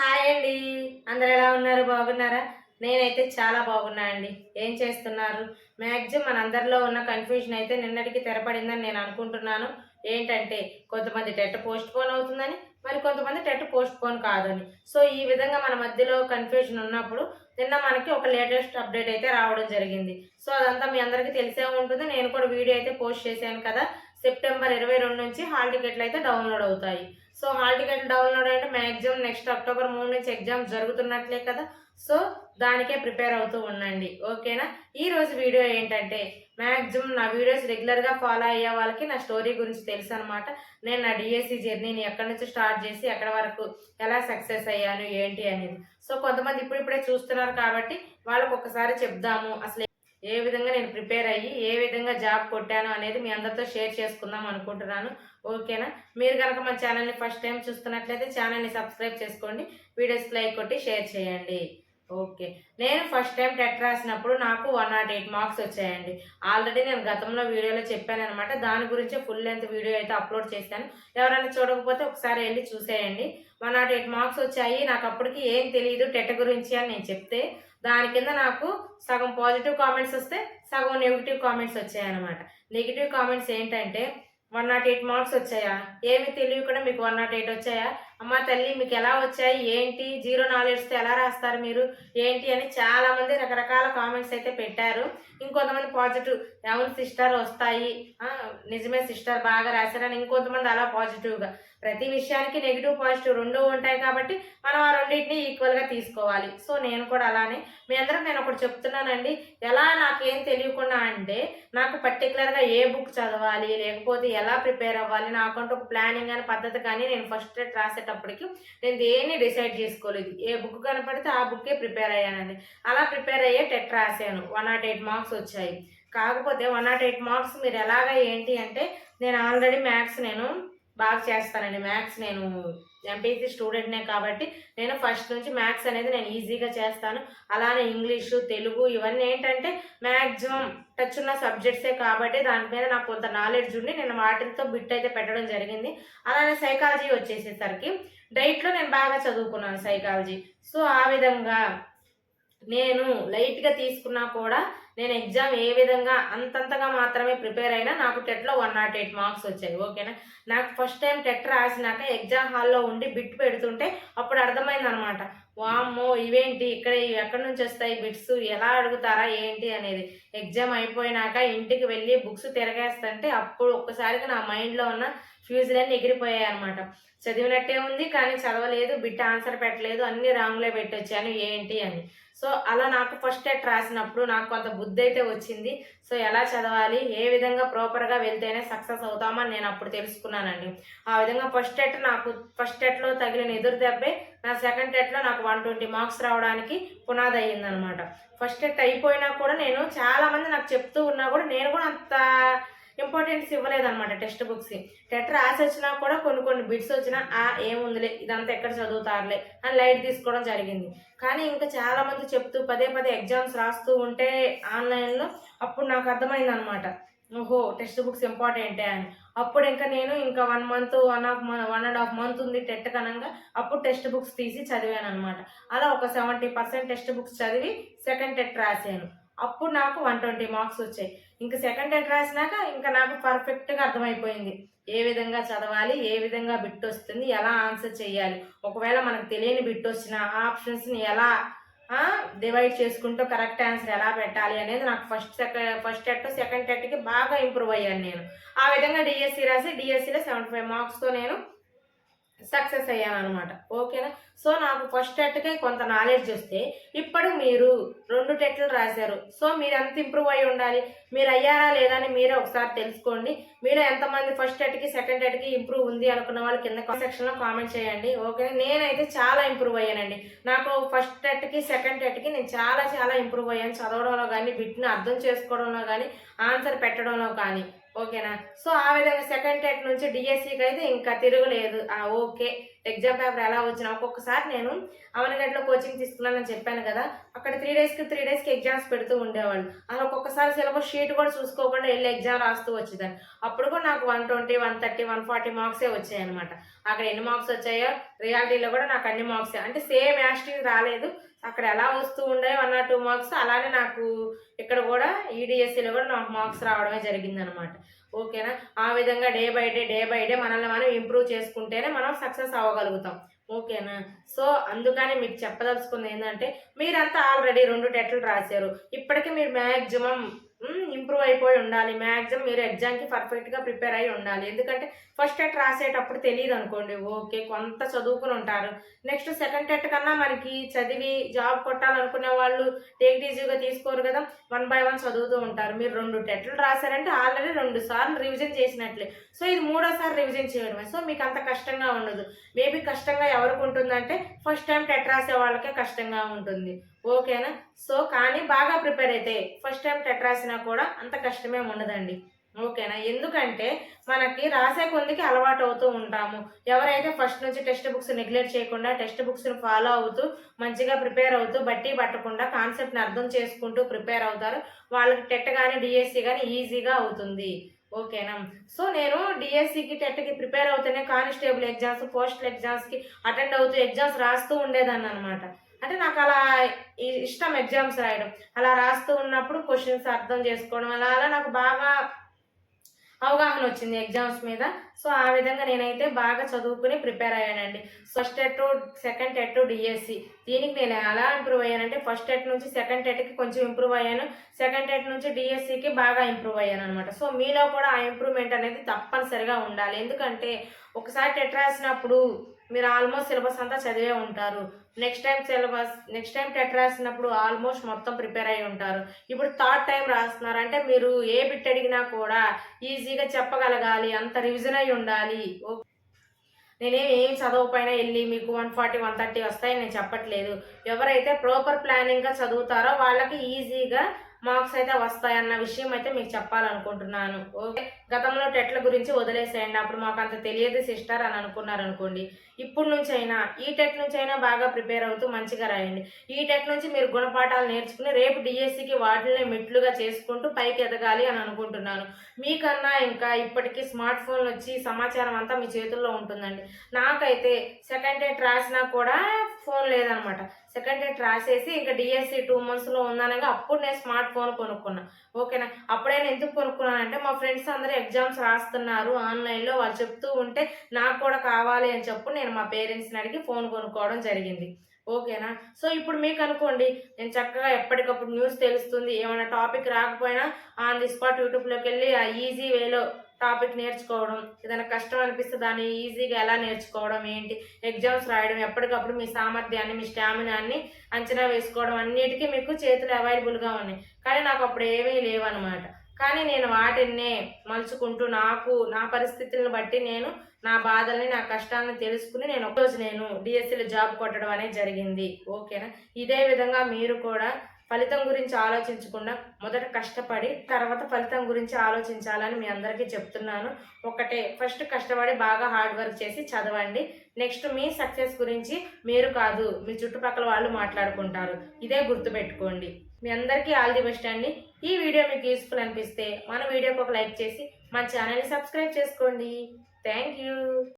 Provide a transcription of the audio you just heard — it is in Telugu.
హాయ్ అండి. అందరు ఎలా ఉన్నారు? బాగున్నారా? నేనైతే చాలా బాగున్నా అండి. ఏం చేస్తున్నారు? మ్యాక్సిమం మన అందరిలో ఉన్న కన్ఫ్యూజన్ అయితే నిన్నటికి తెరపడిందని నేను అనుకుంటున్నాను. ఏంటంటే కొంతమంది టెట్ పోస్ట్ పోన్ అవుతుందని మరి కొంతమంది టెట్ పోస్ట్ పోన్ కాదని. సో ఈ విధంగా మన మధ్యలో కన్ఫ్యూజన్ ఉన్నప్పుడు నిన్న మనకి ఒక లేటెస్ట్ అప్డేట్ అయితే రావడం జరిగింది. సో అదంతా మీ అందరికీ తెలిసే ఉంటుంది. నేను కూడా వీడియో అయితే పోస్ట్ చేశాను కదా. సెప్టెంబర్ ఇరవై రెండు నుంచి హాల్ టికెట్లు అయితే డౌన్లోడ్ అవుతాయి. సో హాల్ టికెట్లు డౌన్లోడ్ అంటే మ్యాక్సిమం నెక్స్ట్ అక్టోబర్ మూడు నుంచి ఎగ్జామ్ జరుగుతున్నట్లే కదా. సో దానికే ప్రిపేర్ అవుతూ ఉండండి. ఓకేనా? ఈరోజు వీడియో ఏంటంటే మ్యాక్సిమం నా వీడియోస్ రెగ్యులర్గా ఫాలో అయ్యే వాళ్ళకి నా స్టోరీ గురించి తెలుసు అనమాట నేను నా డిఎస్సి జర్నీని ఎక్కడి నుంచి స్టార్ట్ చేసి ఎక్కడి వరకు ఎలా సక్సెస్ అయ్యాను ఏంటి అనేది. సో కొంతమంది ఇప్పుడిప్పుడే చూస్తున్నారు కాబట్టి వాళ్ళకు ఒకసారి చెప్దాము. అసలు ఏ విధంగా నేను ప్రిపేర్ అయ్యి ఏ విధంగా జాబ్ కొట్టాను అనేది మీ అందరితో షేర్ చేసుకుందాం అనుకుంటున్నాను. ఓకేనా? మీరు కనుక మా ఛానల్ని ఫస్ట్ టైం చూస్తున్నట్లయితే ఛానల్ని సబ్స్క్రైబ్ చేసుకోండి. వీడియోస్ లైక్ కొట్టి షేర్ చేయండి. ఓకే. నేను ఫస్ట్ టైం టెట్ రాసినప్పుడు నాకు వన్ నాట్ ఎయిట్ మార్క్స్ వచ్చాయండి. ఆల్రెడీ నేను గతంలో వీడియోలో చెప్పాను అనమాట దాని గురించి ఫుల్ లెంత్ వీడియో అయితే అప్లోడ్ చేశాను. ఎవరైనా చూడకపోతే ఒకసారి వెళ్ళి చూసేయండి. వన్ నాట్ ఎయిట్ మార్క్స్ వచ్చాయి. నాకు అప్పటికి ఏం తెలియదు టెట్ గురించి అని నేను చెప్తే దాని కింద నాకు సగం పాజిటివ్ కామెంట్స్ వస్తే సగం నెగిటివ్ కామెంట్స్ వచ్చాయన్నమాట. నెగిటివ్ కామెంట్స్ ఏంటంటే వన్ నాట్ ఎయిట్ మార్క్స్ వచ్చాయా? ఏమి తెలియకుండా మీకు వన్ నాట్ ఎయిట్ వచ్చాయా? అమ్మ తల్లి మీకు ఎలా వచ్చాయి? ఏంటి? జీరో నాలెడ్జ్తో ఎలా రాస్తారు మీరు? ఏంటి అని చాలా మంది రకరకాల కామెంట్స్ అయితే పెట్టారు. ఇంకొంతమంది పాజిటివ్ అవును సిస్టర్ వస్తాయి. నిజమే సిస్టర్ బాగా రాశారని. ఇంకొంతమంది అలా పాజిటివ్గా ప్రతి విషయానికి నెగిటివ్ పాజిటివ్ రెండూ ఉంటాయి కాబట్టి మనం ఆ రెండింటిని ఈక్వల్గా తీసుకోవాలి. సో నేను కూడా అలానే. మీ అందరం నేను ఒకటి చెప్తున్నానండి. ఎలా నాకేం తెలియకుండా అంటే నాకు పర్టికులర్గా ఏ బుక్ చదవాలి లేకపోతే ఎలా ప్రిపేర్ అవ్వాలి నాకంటూ ఒక ప్లానింగ్ అని పద్ధతి కానీ నేను ఫస్ట్ రాసేట రాసేటప్పటికి నేను దేన్ని డిసైడ్ చేసుకోలేదు. ఏ బుక్ కనపడితే ఆ బుక్కే ప్రిపేర్ అయ్యానండి. అలా ప్రిపేర్ అయ్యే టెట్ రాశాను. వన్ నాట్ ఎయిట్ మార్క్స్ వచ్చాయి. కాకపోతే వన్ నాట్ ఎయిట్ మార్క్స్ మీరు ఎలాగ ఏంటి అంటే నేను ఆల్రెడీ మ్యాథ్స్ నేను బాగా చేస్తానండి. మ్యాథ్స్ నేను ఎంపీసీ స్టూడెంట్నే కాబట్టి నేను ఫస్ట్ నుంచి మ్యాథ్స్ అనేది నేను ఈజీగా చేస్తాను. అలానే ఇంగ్లీషు తెలుగు ఇవన్నీ ఏంటంటే మ్యాక్సిమం టచ్ ఉన్న సబ్జెక్ట్సే కాబట్టి దాని మీద నాకు కొంత నాలెడ్జ్ ఉండి నేను వాటితో బిట్ అయితే పెట్టడం జరిగింది. అలానే సైకాలజీ వచ్చేసేసరికి డైట్లో నేను బాగా చదువుకున్నాను సైకాలజీ సో ఆ విధంగా నేను లైట్గా తీసుకున్నా కూడా నేను ఎగ్జామ్ ఏ విధంగా అంతంతగా మాత్రమే ప్రిపేర్ అయినా నాకు టెట్లో వన్ నాట్ ఎయిట్ మార్క్స్ వచ్చాయి ఓకేనా నాకు ఫస్ట్ టైం టెట్ రాసినాక ఎగ్జామ్ హాల్లో ఉండి బిట్ పెడుతుంటే అప్పుడు అర్థమైంది అనమాట వామ్మో ఇవేంటి? ఇక్కడ ఎక్కడి నుంచి వస్తాయి బిట్స్ ఎలా అడుగుతారా? ఏంటి అనేది. ఎగ్జామ్ అయిపోయినాక ఇంటికి వెళ్ళి బుక్స్ తిరగేస్తుంటే అప్పుడు ఒక్కసారిగా నా మైండ్లో ఉన్న ఫ్యూజులన్నీ ఎగిరిపోయాయి అనమాట చదివినట్టే ఉంది కానీ చదవలేదు బిట్ ఆన్సర్ పెట్టలేదు అన్ని రాంగ్లో పెట్టొచ్చాను ఏంటి అని. సో అలా నాకు ఫస్ట్ టెట్ రాసినప్పుడు నాకు కొంత బుద్ధి అయితే వచ్చింది. సో ఎలా చదవాలి? ఏ విధంగా ప్రాపర్గా వెళ్తేనే సక్సెస్ అవుతామని నేను అప్పుడు తెలుసుకున్నానండి. ఆ విధంగా ఫస్ట్ టెట్ నాకు ఫస్ట్ టెట్లో తగిలిన ఎదురు దెబ్బే నా సెకండ్ టెట్లో నాకు వన్ ట్వంటీ మార్క్స్ రావడానికి పునాది అయ్యిందనమాట ఫస్ట్ టెట్ అయిపోయినా కూడా నేను చాలామంది నాకు చెప్తూ ఉన్నా కూడా నేను కూడా అంత ఇంపార్టెన్స్ ఇవ్వలేదన్నమాట టెక్స్ట్ బుక్స్ టెట్ రాసి వచ్చినా కూడా కొన్ని కొన్ని బిట్స్ వచ్చినా ఆ ఏముందిలే ఇదంతా ఎక్కడ చదువుతారులే అని లైట్ తీసుకోవడం జరిగింది. కానీ ఇంకా చాలా మంది చెప్తూ పదే పదే ఎగ్జామ్స్ రాస్తూ ఉంటే ఆన్లైన్లో అప్పుడు నాకు అర్థమైంది అనమాట ఓహో టెక్స్ట్ బుక్స్ ఇంపార్టెంటే అని. అప్పుడు ఇంకా నేను ఇంకా one month one half one and half month ఉంది టెట్ కనంగా అప్పుడు టెక్స్ట్ బుక్స్ తీసి చదివాను అనమాట అలా ఒక సెవెంటీ పర్సెంట్ టెక్స్ట్ బుక్స్ చదివి సెకండ్ టెట్ రాశాను. అప్పుడు నాకు వన్ ట్వంటీ మార్క్స్ వచ్చాయి. ఇంకా సెకండ్ టెట్ రాసినాక ఇంకా నాకు పర్ఫెక్ట్గా అర్థమైపోయింది. ఏ విధంగా చదవాలి ఏ విధంగా బిట్ వస్తుంది ఎలా ఆన్సర్ చేయాలి ఒకవేళ మనకు తెలియని బిట్ వచ్చిన ఆప్షన్స్ని ఎలా డివైడ్ చేసుకుంటూ కరెక్ట్ ఆన్సర్ ఎలా పెట్టాలి అనేది నాకు first second first TET second టెట్కి బాగా ఇంప్రూవ్ అయ్యాను నేను. ఆ విధంగా డిఎస్సి రాసి డిఎస్సిలో సెవెంటీ ఫైవ్ మార్క్స్తో నేను సక్సెస్ అయ్యాను అనమాట ఓకేనా? సో నాకు ఫస్ట్ టెట్కే కొంత నాలెడ్జ్ వస్తే ఇప్పుడు మీరు రెండు టెట్లు రాశారు. సో మీరు ఎంత ఇంప్రూవ్ అయి ఉండాలి? మీరు అయ్యారా లేదా అని మీరే ఒకసారి తెలుసుకోండి. మీరు ఎంతమంది ఫస్ట్ టెట్కి సెకండ్ టెట్కి ఇంప్రూవ్ ఉంది అనుకున్న వాళ్ళు కింద సెక్షన్లో కామెంట్ చేయండి. ఓకే నేనైతే చాలా ఇంప్రూవ్ అయ్యానండి. నాకు ఫస్ట్ టెట్కి సెకండ్ టెట్కి నేను చాలా చాలా ఇంప్రూవ్ అయ్యాను. చదవడంలో కానీ బిట్ని అర్థం చేసుకోవడంలో కానీ ఆన్సర్ పెట్టడంలో కానీ ఓకేనా? సో ఆ విధంగా సెకండ్ టెట్ నుంచి డిఎస్సికి అయితే ఇంకా తిరగలేదు. ఆ ఓకే. ఎగ్జామ్ పేపర్ ఎలా వచ్చినా ఒక్కొక్కసారి నేను అమనగడ్డలో కోచింగ్ తీసుకున్నానని చెప్పాను కదా అక్కడ త్రీ డేస్కి త్రీ డేస్కి ఎగ్జామ్స్ పెడుతూ ఉండేవాళ్ళు. అలా ఒక్కొక్కసారి సిలబస్ షీట్ కూడా చూసుకోకుండా వెళ్ళి ఎగ్జామ్ రాస్తూ వచ్చేదాన్ని. అప్పుడు కూడా నాకు one twenty one thirty one forty మార్క్సే వచ్చాయి అనమాట అక్కడ ఎన్ని మార్క్స్ వచ్చాయో రియాలిటీలో కూడా నాకు అన్ని మార్క్స్ అంటే సేమ్ యాస్టింగ్ రాలేదు. అక్కడ ఎలా వస్తూ ఉండే వన్ ఆర్ టూ మార్క్స్ అలానే నాకు ఇక్కడ కూడా ఈడిఎస్సీలో కూడా నాకు మార్క్స్ రావడమే జరిగిందనమాట ఓకేనా? ఆ విధంగా day by day day by day మనల్ని మనం ఇంప్రూవ్ చేసుకుంటేనే మనం సక్సెస్ అవ్వగలుగుతాం. ఓకేనా? సో అందుకని మీకు చెప్పదలుచుకుంది ఏంటంటే మీరంతా ఆల్రెడీ రెండు టెట్లు రాశారు. ఇప్పటికీ మీరు మ్యాక్సిమం ఇంప్రూవ్ అయిపోయి ఉండాలి. మ్యాక్సిమం మీరు ఎగ్జామ్కి పర్ఫెక్ట్గా ప్రిపేర్ అయి ఉండాలి. ఎందుకంటే ఫస్ట్ టెట్ రాసేటప్పుడు తెలియదు అనుకోండి. ఓకే కొంత చదువుకుని ఉంటారు. నెక్స్ట్ సెకండ్ టెట్ కన్నా మనకి చదివి జాబ్ కొట్టాలనుకునే వాళ్ళు టేక్ ఈజీగా తీసుకోరు కదా. వన్ బై వన్ చదువుతూ ఉంటారు. మీరు రెండు టెట్లు రాశారంటే ఆల్రెడీ రెండు సార్లు రివిజన్ చేసినట్లే. సో ఇది మూడోసారి రివిజన్ చేయడమే. సో మీకు అంత కష్టంగా ఉండదు. మేబీ కష్టంగా ఎవరికి ఉంటుందంటే ఫస్ట్ టైం టెట్ రాసే వాళ్ళకే కష్టంగా ఉంటుంది. ఓకేనా? సో కానీ బాగా ప్రిపేర్ అయితే ఫస్ట్ టైం టెట్ రాసినా కూడా అంత కష్టమే ఉండదండి. ఓకేనా? ఎందుకంటే మనకి రాసే కొందికి అలవాటు అవుతూ ఉంటాము. ఎవరైతే ఫస్ట్ నుంచి టెక్స్ట్ బుక్స్ నెగ్లెక్ట్ చేయకుండా టెక్స్ట్ బుక్స్ని ఫాలో అవుతూ మంచిగా ప్రిపేర్ అవుతూ బట్టి పట్టకుండా కాన్సెప్ట్ని అర్థం చేసుకుంటూ ప్రిపేర్ అవుతారు. వాళ్ళకి టెట్ కానీ డిఎస్సి కానీ ఈజీగా అవుతుంది. ఓకేనా? సో నేను డిఎస్సికి టెట్కి ప్రిపేర్ అవుతూనే కానిస్టేబుల్ ఎగ్జామ్స్ పోస్టల్ ఎగ్జామ్స్కి అటెండ్ అవుతూ ఎగ్జామ్స్ రాస్తూ ఉండేదాన్ని అనమాట అంటే నాకు అలా ఇష్టం ఎగ్జామ్స్ రాయడం. అలా రాస్తూ ఉన్నప్పుడు క్వశ్చన్స్ అర్థం చేసుకోవడం అలా అలా నాకు బాగా అవగాహన వచ్చింది ఎగ్జామ్స్ మీద. సో ఆ విధంగా నేనైతే బాగా చదువుకుని ప్రిపేర్ అయ్యానండి. First TET second TET DSC. దీనికి నేను ఎలా ఇంప్రూవ్ అయ్యానంటే ఫస్ట్ టెట్ నుంచి సెకండ్ టెట్కి కొంచెం ఇంప్రూవ్ అయ్యాను. సెకండ్ టెట్ నుంచి డిఎస్సికి బాగా ఇంప్రూవ్ అయ్యాను అనమాట సో మీలో కూడా ఆ ఇంప్రూవ్మెంట్ అనేది తప్పనిసరిగా ఉండాలి. ఎందుకంటే ఒకసారి టెట్ రాసినప్పుడు మీరు ఆల్మోస్ట్ సిలబస్ అంతా చదివే ఉంటారు. Next time syllabus next time TET రాసినప్పుడు ఆల్మోస్ట్ మొత్తం ప్రిపేర్ అయి ఉంటారు. ఇప్పుడు థర్డ్ టైం రాస్తున్నారంటే మీరు ఏ బిట్ అడిగినా కూడా ఈజీగా చెప్పగలగాలి అంత రివిజన్ అయి ఉండాలి. ఓ- నేనేం ఏం చదవకపోయినా వెళ్ళి మీకు వన్ ఫార్టీ వన్ థర్టీ వస్తాయని నేను చెప్పట్లేదు. ఎవరైతే ప్రాపర్ ప్లానింగ్గా చదువుతారో వాళ్ళకి ఈజీగా మార్క్స్ అయితే వస్తాయన్న విషయం అయితే మీకు చెప్పాలనుకుంటున్నాను. ఓకే? గతంలో టెట్ల గురించి వదిలేసేయండి. అప్పుడు మాకు అంత తెలియదు సిస్టర్ అని అనుకున్నారు అనుకోండి ఇప్పుడు నుంచి అయినా ఈ టెట్ నుంచి అయినా బాగా ప్రిపేర్ అవుతూ మంచిగా రాయండి. ఈ టెట్ నుంచి మీరు గుణపాఠాలు నేర్చుకుని రేపు డిఎస్సికి వాటిని మెట్లుగా చేసుకుంటూ పైకి ఎదగాలి అని అనుకుంటున్నాను. మీకన్నా ఇంకా ఇప్పటికీ స్మార్ట్ ఫోన్లు వచ్చి సమాచారం అంతా మీ చేతుల్లో ఉంటుందండి. నాకైతే సెకండ్ టెట్ రాసినా కూడా ఫోన్ లేదనమాట. సెకండ్ టెట్ రాసేసి ఇంకా డిఎస్సి టూ మంత్స్లో ఉందనగా అప్పుడు నేను స్మార్ట్ ఫోన్ కొనుక్కున్నా. ఓకేనా? అప్పుడే నేను ఎందుకు కొనుక్కున్నానంటే మా ఫ్రెండ్స్ అందరూ ఎగ్జామ్స్ రాస్తున్నారు ఆన్లైన్లో వాళ్ళు చెప్తూ ఉంటే నాకు కూడా కావాలి అని చెప్పు నేను మా పేరెంట్స్ని అడిగి ఫోన్ కొనుక్కోవడం జరిగింది. ఓకేనా? సో ఇప్పుడు మీకు అనుకోండి నేను చక్కగా ఎప్పటికప్పుడు న్యూస్ తెలుస్తుంది ఏమైనా టాపిక్ రాకపోయినా ఆన్ ది స్పాట్ యూట్యూబ్లోకి వెళ్ళి ఆ ఈజీ వేలో టాపిక్ నేర్చుకోవడం ఏదైనా కష్టం అనిపిస్తే దాన్ని ఈజీగా ఎలా నేర్చుకోవడం ఏంటి? ఎగ్జామ్స్ రాయడం ఎప్పటికప్పుడు మీ సామర్థ్యాన్ని మీ స్టామినాన్ని అంచనా వేసుకోవడం అన్నిటికీ మీకు చేతులు అవైలబుల్గా ఉన్నాయి. కానీ నాకు అప్పుడు ఏమీ లేవన్నమాట. కానీ నేను వాటినే మలుచుకుంటూ నాకు నా పరిస్థితులను బట్టి నేను నా బాధల్ని నా కష్టాలను తెలుసుకుని నేను ఒకరోజు నేను డిఎస్సిలో జాబ్ కొట్టడం అనేది జరిగింది. ఓకేనా? ఇదే విధంగా మీరు కూడా ఫలితం గురించి ఆలోచించకుండా మొదట కష్టపడి తర్వాత ఫలితం గురించి ఆలోచించాలని మీ అందరికీ చెప్తున్నాను. ఒకటే ఫస్ట్ కష్టపడి బాగా హార్డ్ వర్క్ చేసి చదవండి. నెక్స్ట్ మీ సక్సెస్ గురించి మీరు కాదు మీ చుట్టుపక్కల వాళ్ళు మాట్లాడుకుంటారు. ఇదే గుర్తుపెట్టుకోండి. మీ అందరికీ ఆల్ ది బెస్ట్ అండి. ఈ వీడియో మీకు యూస్ఫుల్ అనిపిస్తే మన వీడియోకి ఒక లైక్ చేసి మన ఛానల్ని సబ్స్క్రైబ్ చేసుకోండి. Thank you.